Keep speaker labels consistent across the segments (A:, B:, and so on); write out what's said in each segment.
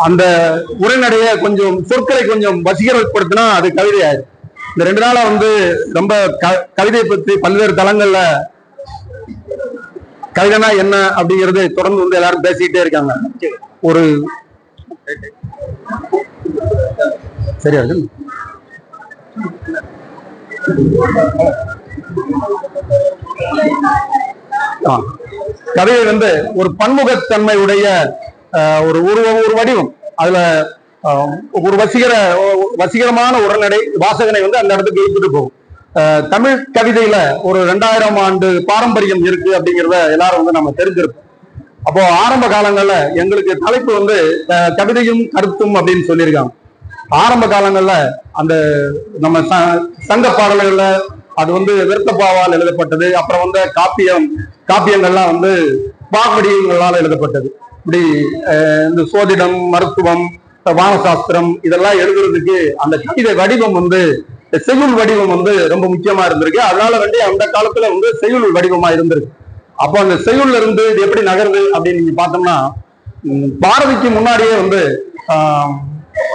A: அந்த உரைநடைய கொஞ்சம் சொற்களை கொஞ்சம் வசீகரப்படுத்தினா அது கவிதை ஆயிடும் இந்த ரெண்டு நாளா வந்து ரொம்ப க- கவிதையை பற்றி பல்வேறு தளங்கள்ல கவிதைனா என்ன அப்படிங்கறது தொடர்ந்து வந்து எல்லாரும் பேசிக்கிட்டே இருக்காங்க. ஒரு சரியா இருக்கு? கவிதை வந்து ஒரு பன்முகத்தன்மை உடைய ஒரு உருவம் ஒரு வடிவம். அதுல ஒரு வசீகர வசீகரமான உடல்நடை வாசகனை வந்து அந்த இடத்துக்கு எழுப்பிட்டு போகும். தமிழ் கவிதையில ஒரு ரெண்டாயிரம் ஆண்டு பாரம்பரியம் இருக்கு அப்படிங்கிறத எல்லாரும் வந்து நம்ம தெரிஞ்சிருப்போம். அப்போ ஆரம்ப காலங்கள்ல எங்களுக்கு தலைப்பு வந்து கவிதையும் கருத்தும் அப்படின்னு சொல்லியிருக்காங்க. ஆரம்ப காலங்கள்ல அந்த நம்ம ச- சங்க பாடல்கள்ல அது வந்து விருத்தப்பாவால் எழுதப்பட்டது. அப்புறம் வந்து காப்பியம் காப்பியங்கள்லாம் வந்து பாவடியங்களால் எழுதப்பட்டது. இப்படி இந்த சோதிடம் மருத்துவம் வானசாஸ்திரம் இதெல்லாம் எழுதுறதுக்கு அந்த கவிதை வடிவம் வந்து செய்யுள் வடிவம் வந்து ரொம்ப முக்கியமா இருந்திருக்கு. அதனால வேண்டி அந்த காலத்துல வந்து செய்யுள் வடிவமா இருந்திருக்கு. அப்போ அந்த செய்யுள்ல இருந்து இது எப்படி நகருது அப்படின்னு நீங்க பார்த்தோம்னா பாரதிக்கு முன்னாடியே வந்து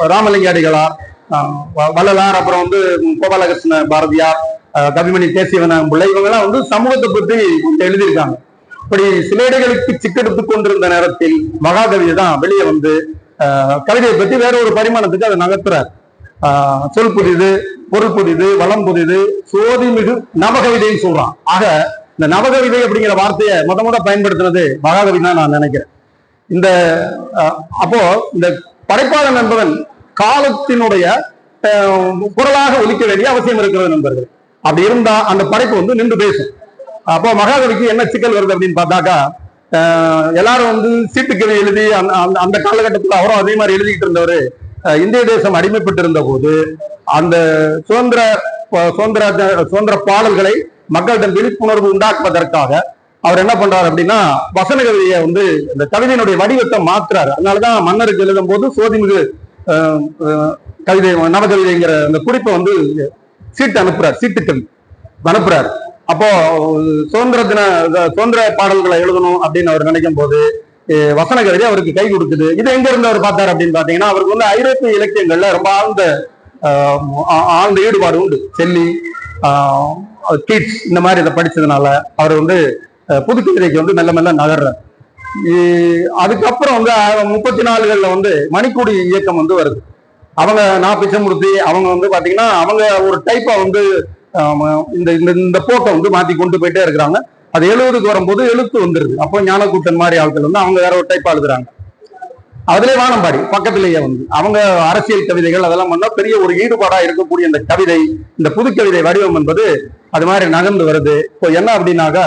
A: ராமலிங்க அடிகளார் வ- வள்ளலார் அப்புறம் வந்து கோபாலகிருஷ்ண பாரதியார் கவிமணி தேசியவன பிள்ளை இவங்கெல்லாம் வந்து சமூகத்தை பற்றி கொஞ்சம் எழுதியிருக்காங்க. இப்படி சிலேடைகளுக்கு சிக்கெடுத்துக் கொண்டிருந்த நேரத்தில் மகாகவி தான் வெளியே வந்து கவிதையை பற்றி வேற ஒரு பரிமாணத்துக்கு அதை நகர்த்துறார். சொல் புதிது பொருள் புதிது வளம் புதிது சோதி மிகு நவகவிதைன்னு சொல்றான். ஆக இந்த நவகவிதை அப்படிங்கிற வார்த்தையை முத முத பயன்படுத்துனது மகாகவி தான் நான் நினைக்கிறேன். இந்த அப்போ இந்த படைப்பாளன் என்பவன் காலத்தினுடைய குரலாக ஒலிக்க வேண்டிய அவசியம் இருக்கிறது நண்பர்கள். அப்படி இருந்தா அந்த படைப்பு வந்து நின்று பேசும். அப்போ மகாகவிக்கு என்ன சிக்கல் வருது அப்படின்னு பார்த்தாக்கா எல்லாரும் வந்து சீட்டுக்கவி எழுதி அந்த அந்த- காலகட்டத்தில் அவரும் அதே மாதிரி எழுதிக்கிட்டு இருந்தவர். இந்திய தேசம் அடிமைப்பட்டிருந்த போது அந்த சுதந்திர சுதந்திர சுதந்திர பாடல்களை மக்களிடம் விழிப்புணர்வு உண்டாக்குவதற்காக அவர் என்ன பண்றாரு அப்படின்னா வசன கவிதையை வந்து இந்த கவிதையினுடைய வடிவத்தை மாற்றுறாரு அதனாலதான் மன்னருக்கு எழுதும் போது சோதிமிகு கவிதை நவகவிதைங்கிற அந்த குறிப்பை வந்து சீட்டு அனுப்புறார் சீட்டுக்கள் அனுப்புறாரு. அப்போ சுதந்திர தின சுதந்திர பாடல்களை எழுதணும் அப்படின்னு அவர் நினைக்கும் போது வசன கவிதை அவருக்கு கை கொடுக்குது. இது எங்க இருந்து அவர் பார்த்தார் அப்படின்னு பாத்தீங்கன்னா அவருக்கு வந்து ஐரோப்பிய இலக்கியங்கள்ல ரொம்ப ஆழ்ந்த ஆழ்ந்த ஈடுபாடு உண்டு. செல்லி கிட்ஸ் இந்த மாதிரி இதை படிச்சதுனால அவர் வந்து அஹ், புது வந்து மெல்ல மெல்ல நகர்றார். அதுக்கப்புறம் வந்து முப்பத்தி நாலுகள்ல வந்து மணிக்கூடி இயக்கம் வந்து வருது. அவங்க நான் பிச்சமூர்த்தி அவங்க வந்து பாத்தீங்கன்னா அவங்க ஒரு டைப்பா வந்து இந்த இந்த இந்த போக்கை வந்து மாத்தி கொண்டு போயிட்டே இருக்கிறாங்க. அது எழுவதுக்கு வரும்போது எழுத்து வந்துருது. அப்போ ஞானக்கூட்டன் மாதிரி ஆட்கள் வந்து அவங்க வேற ஒரு டைப்பா எழுதுறாங்க. அதுலயே வானம்பாடி பக்கத்திலேயே வந்து. அவங்க அரசியல் கவிதைகள் அதெல்லாம் பண்ணா பெரிய ஒரு ஈடுபாடா இருக்கக்கூடிய இந்த கவிதை இந்த புது கவிதை வடிவம் என்பது அது மாதிரி நகர்ந்து வருது. இப்போ என்ன அப்படின்னாக்கா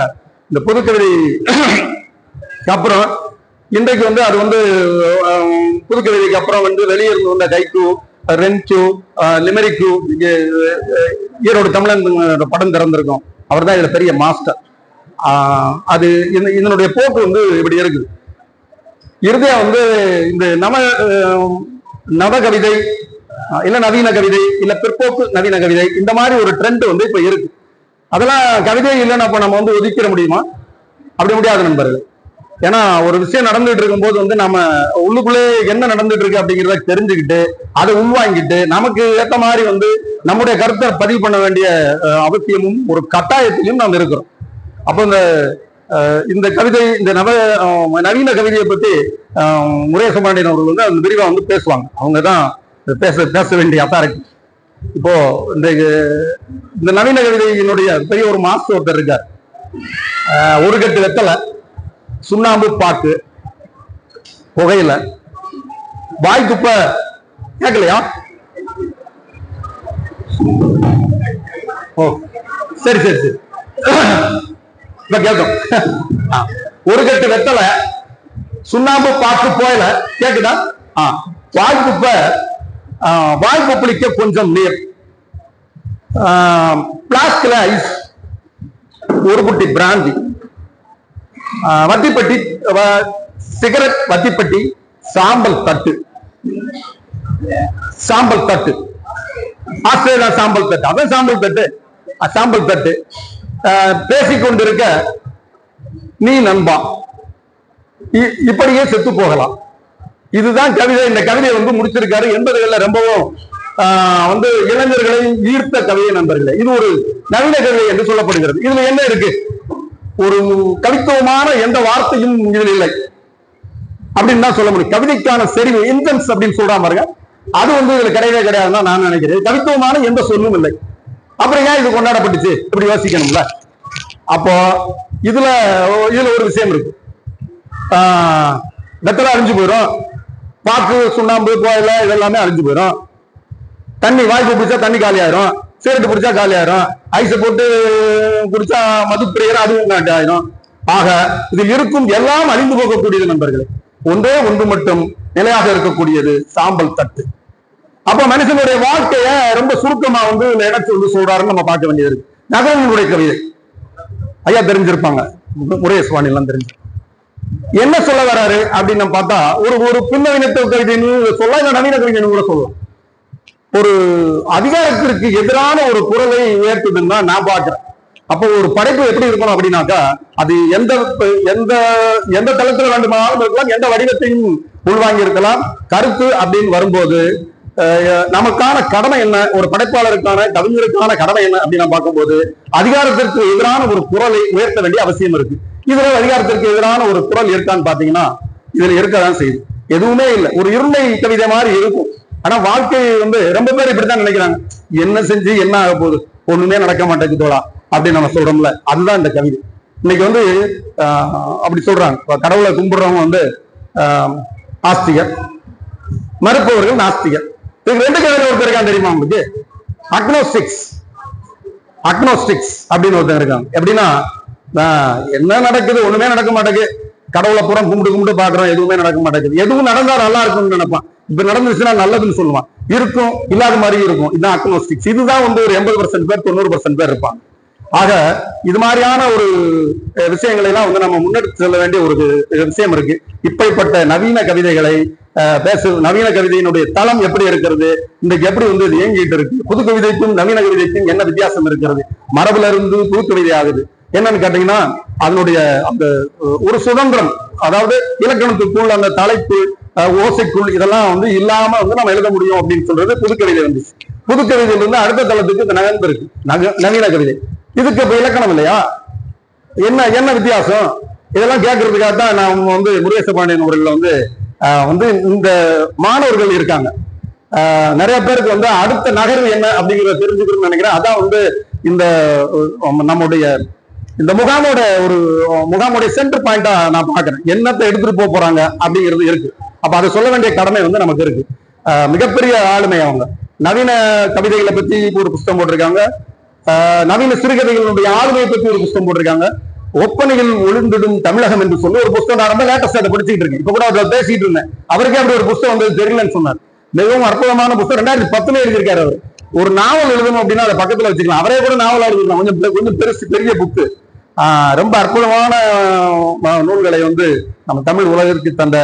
A: இந்த புது கவிதை அப்புறம் இன்றைக்கு வந்து அது வந்து புது கவிதைக்கு அப்புறம் வந்து வெளியே இருந்து வந்த கைக்கு ரென்சு லிமெரிக்கு ஈரோடு தமிழன் படம் திறந்திருக்கும். அவர் தான் இதுல பெரிய மாஸ்டர். அது இதனுடைய போக்கு வந்து இப்படி இருக்குது. இறுதியா வந்து இந்த நவ அஹ், நவ கவிதை இல்ல நவீன கவிதை இல்ல பிற்போக்கு நவீன கவிதை இந்த மாதிரி ஒரு ட்ரெண்ட் வந்து இப்ப இருக்கு. அதெல்லாம் கவிதை இல்லைன்னா இப்போ நம்ம வந்து ஒதுக்கிட முடியுமா? அப்படி முடியாது நண்பர்கள். ஏன்னா ஒரு விஷயம் நடந்துட்டு இருக்கும்போது வந்து நம்ம உள்ளுக்குள்ளே என்ன நடந்துட்டு இருக்கு அப்படிங்கிறத தெரிஞ்சுக்கிட்டு அதை உள்வாங்கிட்டு நமக்கு ஏற்ற மாதிரி வந்து நம்முடைய கருத்தை பதிவு பண்ண வேண்டிய அவசியமும் ஒரு கட்டாயத்திலும் நாம் இருக்கிறோம். அப்போ இந்த இந்த கவிதை இந்த நவ நவீன கவிதையை பத்தி அஹ், பாண்டியன் அவர்கள் வந்து அந்த விரிவாக வந்து பேசுவாங்க. அவங்க தான் பேச பேச வேண்டிய அத்தாரிட்டி இப்போ இந்த இந்த நவீன கவிதையினுடைய பெரிய ஒரு மாஸ்டர் ஒருத்தர் இருக்கார். ஒரு கட்டு வெத்தலை. சுண்ணாம்பு பாக்கு புகையில. வாய் துப்ப கேட்கலையா ஓ சரி சரி சரி. இப்ப கேட்கும் ஒரு கட்டு வெத்தலை சுண்ணாம்பு பாக்கு போயல கேக்குதா? ஆ வாய்க்குப்ப ஆ, வாய் கொப்பளிக்க கொஞ்சம் நீர். பிளாஸ்க்ல ஐஸ் ஒரு குட்டி பிராந்தி. வத்திப்பட்டி சிகரெட் வத்திப்பட்டி சாம்பல் தட்டு. சாம்பல் தட்டு. ஆஸ்திரேலியா சாம்பல் தட்டு. அதான் சாம்பல் தட்டு. சாம்பல் தட்டு. பேசிக்கொண்டிருக்க நீ நண்பா. இ- இப்படியே செத்து போகலாம். இதுதான் கவிதை. இந்த கவிதையை வந்து முடிச்சிருக்காரு. எண்பதுகள்ல ரொம்பவும் ஆஹ், வந்து இளைஞர்களை ஈர்த்த கவிதை நண்பர்களே. இது ஒரு நவீன கவிதை என்று சொல்லப்படுகிறது. இதுல என்ன இருக்கு? ஒரு கவித்துவமான எந்த வார்த்தையும் இதில் இல்லை. அப்படின்னு தான் சொல்ல முடியும். கவிதைக்கான செறிவு இன்டென்ஸ் அப்படின்னு சொல்றாம பாருங்க. அது வந்து இதுல கிடையவே கிடையாதுன்னு தான் நான் நினைக்கிறேன். கவித்துவமான எந்த சொல்லும் இல்லை. அப்புறம் ஏன் இது கொண்டாடப்பட்டுச்சு? இப்படி யோசிக்கணும்ல. அப்போ இதுல இதுல ஒரு விஷயம் இருக்கு. வெத்தலை அழிஞ்சு போயிடும் பாக்கு சுண்ணாம்பு கோயில இதெல்லாமே அழிஞ்சு போயிடும் தண்ணி வாய்ப்பு பிடிச்சா தண்ணி காலி ஆயிரும் சிகரெட் பிடிச்சா காலி ஆயிரும். ஐஸ் போட்டு குடிச்சா மது பிரியர் அதுவும் காலி ஆயிரும். ஆக இதில் இருக்கும் எல்லாம் அழிந்து போகக்கூடியது நண்பர்களே. ஒன்றே ஒன்று மட்டும் நிலையாக இருக்கக்கூடியது சாம்பல் தட்டு. அப்ப மனுஷனுடைய வாழ்க்கைய ரொம்ப சுருக்கமா வந்து இதுல இணைச்சு வந்து சொல்றாருன்னு நம்ம பார்க்க வேண்டியது இருக்கு. நகரங்களுடைய கவிதை. ஐயா தெரிஞ்சிருப்பாங்க. மு- எல்லாம் தெரிஞ்சு என்ன சொல்ல வராரு அப்படின்னு பார்த்தா ஒரு ஒரு பின்னவீனத்துவ கவிதைன்னு சொல்ல இல்ல நவீன கவிதைன்னு கூட சொல்லலாம் ஒரு அதிகாரத்திற்கு எதிரான ஒரு குரலை உயர்த்துதுன்னு தான் நான் பார்க்கிறேன். அப்போ ஒரு படைப்பு எப்படி இருக்கணும் அப்படின்னாக்கா அது எந்த எந்த எந்த தளத்துல வேண்டுமானாலும் இருக்கலாம் எந்த வடிவத்தையும் உள்வாங்கி இருக்கலாம் கருத்து அப்படின்னு வரும்போது அஹ், நமக்கான கடமை என்ன? ஒரு படைப்பாளருக்கான கவிஞருக்கான கடமை என்ன அப்படின்னு பார்க்கும்போது அதிகாரத்திற்கு எதிரான ஒரு குரலை உயர்த்த வேண்டிய அவசியம் இருக்கு. இதுல அதிகாரத்திற்கு எதிரான ஒரு குரல் இருக்கான்னு பாத்தீங்கன்னா இதுல இருக்கதான் செய்யுது. எதுவுமே இல்லை. ஒரு இருளை கவிதை மாதிரி இருக்கும். ஆனா வாழ்க்கை வந்து ரொம்ப பேர் இப்படித்தான் நினைக்கிறாங்க. என்ன செஞ்சு என்ன ஆக போகுது? ஒண்ணுமே நடக்க மாட்டேங்குது தோழா அப்படின்னு நம்ம சொல்றோம்ல அதுதான் இந்த கவிதை. இன்னைக்கு வந்து ஆஹ், அப்படி சொல்றாங்க. கடவுளை கும்பிடுறவங்க வந்து ஆஹ், ஆஸ்திகர் மறுப்பவர்கள் நாஸ்திகர். இதுக்கு ரெண்டு கவிதை ஒருத்தர் இருக்கான் தெரியுமா உங்களுக்கு? அக்னோஸ்டிக்ஸ். அக்னோஸ்டிக்ஸ் அப்படின்னு ஒருத்தர் இருக்காங்க. எப்படின்னா ஆஹ், என்ன நடக்குது? ஒண்ணுமே நடக்க மாட்டேங்குது. கடவுளை புறம் கும்பிட்டு கும்பிட்டு பாக்குறோம் எதுவுமே நடக்க மாட்டேங்குது. எதுவும் நடந்தா நல்லா இருக்கும்னு நினைப்பான். இப்ப நடந்துச்சுன்னா நல்லதுன்னு சொல்லுவான். இருக்கும் இல்லாத மாதிரி இருக்கும். இதுதான் அக்னோஸ்டிக்ஸ் இதுதான் வந்து ஒரு எண்பது பர்சன்ட் பேர் தொண்ணூறு பர்சன்ட் பேர் இருப்பாங்க. ஆக இது மாதிரியான ஒரு விஷயங்களை எல்லாம் வந்து நம்ம முன்னெடுத்து செல்ல வேண்டிய ஒரு விஷயம் இருக்கு. இப்படிப்பட்ட நவீன கவிதைகளை அஹ், பேசு நவீன கவிதையினுடைய தளம் எப்படி இருக்கிறது இன்றைக்கு எப்படி வந்து இது இயங்கிட்டு இருக்கு புது கவிதைக்கும் நவீன கவிதைக்கும் என்ன வித்தியாசம் இருக்கிறது மரபுல இருந்து புது கவிதை ஆகுது. என்னன்னு கேட்டீங்கன்னா அதனுடைய அந்த ஒரு சுதந்திரம் அதாவது இலக்கணத்துக்குள் அந்த தலைப்பு ஓசைக்குள் இதெல்லாம் வந்து இல்லாம வந்து நம்ம எழுத முடியும் அப்படின்னு சொல்றது புது கவிதை வந்துச்சு புது அடுத்த தளத்துக்கு இந்த நகர்ந்து இருக்கு. நக- நவீன கவிதை. இதுக்கு இப்ப இலக்கணம் இல்லையா? என்ன என்ன வித்தியாசம்? இதெல்லாம் கேட்கறதுக்காக தான் நான் வந்து முருகேச பாண்டியன் அவர்கள் வந்து ஆஹ், வந்து இந்த மாணவர்கள் இருக்காங்க. ஆஹ், நிறைய பேருக்கு வந்து அடுத்த நகர்வு என்ன அப்படிங்கிறத தெரிஞ்சுக்கணும்னு நினைக்கிறேன். அதான் வந்து இந்த நம்முடைய இந்த முகாமோட ஒரு முகாமுடைய சென்டர் பாயிண்டா நான் பாக்குறேன் என்னத்தை எடுத்துட்டு போக போறாங்க அப்படிங்கிறது இருக்கு. அப்ப அதை சொல்ல வேண்டிய கடமை வந்து நமக்கு இருக்கு. மிகப்பெரிய ஆளுமை அவங்க. நவீன கவிதைகளை பத்தி ஒரு புஸ்தகம் போட்டிருக்காங்க. நவீன சிறுகதைகளுடைய ஆளுமையை பற்றி ஒரு புத்தகம் போட்டிருக்காங்க. ஒப்பனையில் ஒளிந்திடும் தமிழகம் என்று சொல்லி ஒரு புத்தகம் நான் ரொம்ப லேட்டஸ்ட் அதை படிச்சுட்டு இருக்கேன். இப்ப கூட அவர் பேசிட்டு இருந்தேன். அவருக்கே அப்படி ஒரு புத்தகம் வந்து தெரியலன்னு சொன்னார். மிகவும் அற்புதமான புத்தகம் ரெண்டாயிரத்தி பத்துல எழுதியிருக்காரு அவர். ஒரு நாவல் எழுதணும் அப்படின்னா அதை பக்கத்துல வச்சுக்கலாம். அவரே கூட நாவல் எழுதிக்கலாம் கொஞ்சம் கொஞ்சம் பெருசு பெரிய புக்கு ரொம்ப அற்புதமான நூல்களை வந்து நம்ம தமிழ் உலகிற்கு தந்த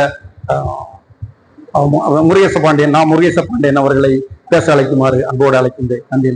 A: முருகேச பாண்டியன் நான் முருகேச பாண்டியன் அவர்களை பேச அழைக்குமாறு அன்போடு அழைக்கின்றேன். நன்றி